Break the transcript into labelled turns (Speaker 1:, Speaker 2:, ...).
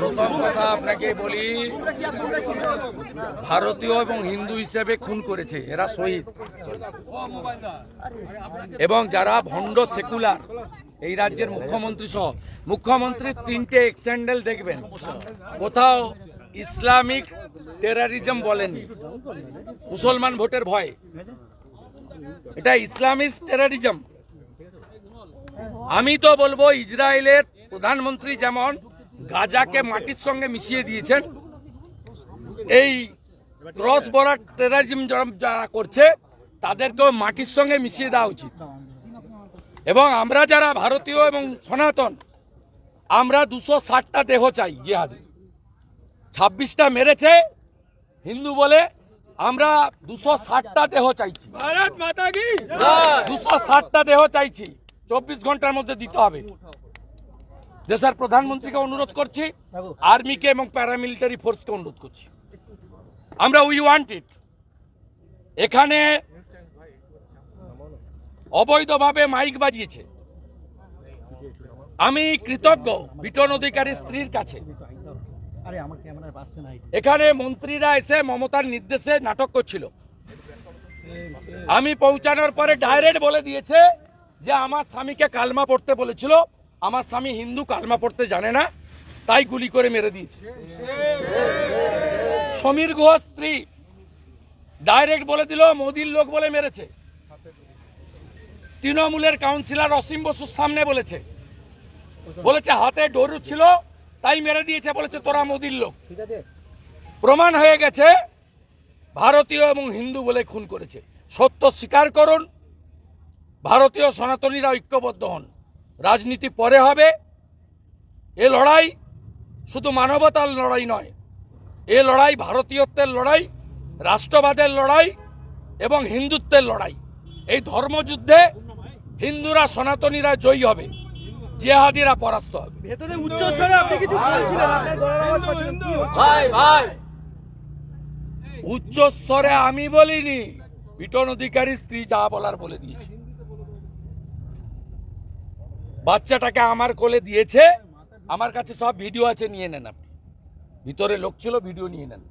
Speaker 1: প্রথম কথা আপনাকে বলি, ভারতীয় এবং হিন্দু হিসেবে খুন করেছে, এরা শহীদ। এবং যারা ভণ্ড সেকুলার, এই রাজ্যের মুখ্যমন্ত্রী সহ মুখ্যমন্ত্রীর তিনটে এক্সেন্ডেল দেখবেন। কোথাও ইসলামিক টেরারিজম বলেননি মুসলমান ভোটের ভয়। এটা ইসলামিস্ট টেরারিজম আমি তো বলব, ইসরায়েলের প্রধানমন্ত্রী যেমন গাজাকে মাটির সঙ্গে মিশিয়ে দিয়েছেন। এই ক্রস বর্ডার টেরারিজম যারা করছে তাদেরকেও মাটির সঙ্গে মিশিয়ে দেওয়া উচিত। এবং আমরা যারা ভারতীয় এবং সনাতন আমরা দুশো ষাটটা দেহ চাই জিহাদি। ছাব্বিশটা মেরেছে হিন্দু বলে আমরা দুশো ষাটটা দেহ চাইছি। দুশো ষাটটা দেহ চাইছি। চব্বিশ ঘণ্টার মধ্যে দিতে হবে। দেশের প্রধানমন্ত্রীকে অনুরোধ করছি আর্মিকে এবং প্যারামিলিটারি ফোর্সকে অনুরোধ করছি। আমরা উই ওয়ান্ট ইট এখানে অবৈধভাবে মাইক বাজিয়েছে। আমি কৃতজ্ঞ বিটন অধিকারী স্ত্রীর কাছে। এখানে মন্ত্রীরা এসে মমতার নির্দেশে নাটক করছিল। আমি পৌঁছানোর পরে ডাইরেক্ট বলে দিয়েছে যে আমার স্বামীকে কালমা পড়তে বলেছিল। আমার স্বামী হিন্দু কালমা পড়তে জানে না তাই গুলি করে মেরে দিয়েছে। সমীর গুহ স্ত্রী ডাইরেক্ট বলে দিল মোদির লোক বলে মেরেছে। তৃণমূলের কাউন্সিলর অসীম বসুর সামনে বলেছে। বলেছে হাতে ডরু ছিল তাই মেরে দিয়েছে বলেছে তোরা মোদির লোক। প্রমাণ হয়ে গেছে ভারতীয় এবং হিন্দু বলে খুন করেছে। সত্য স্বীকার করুন ভারতীয় সনাতনীরা ঐক্যবদ্ধ হন। রাজনীতি পরে হবে। এ লড়াই শুধু মানবতার লড়াই নয় এ লড়াই ভারতীয়ত্বের লড়াই রাষ্ট্রবাদের লড়াই এবং হিন্দুত্বের লড়াই। এই ধর্মযুদ্ধে হিন্দুরা সনাতনীরা জয়ী হবে জেহাদিরা পরাস্ত হবে।
Speaker 2: ভেতরে উচ্চ স্বরে আপনি কিছু বলছিলেন আপনার গলার আওয়াজ পাচ্ছিলেন
Speaker 3: ভাই ভাই।
Speaker 1: উচ্চ আমি বলিনি বিটন অধিকারী স্ত্রী যা বলার বলে দিয়েছে। বাচ্চাটাকে আমার কোলে দিয়েছে। আমার কাছে সব ভিডিও আছে, নিয়ে নেন আপনি। ভিতরে লোক ছিল, ভিডিও নিয়ে নেন।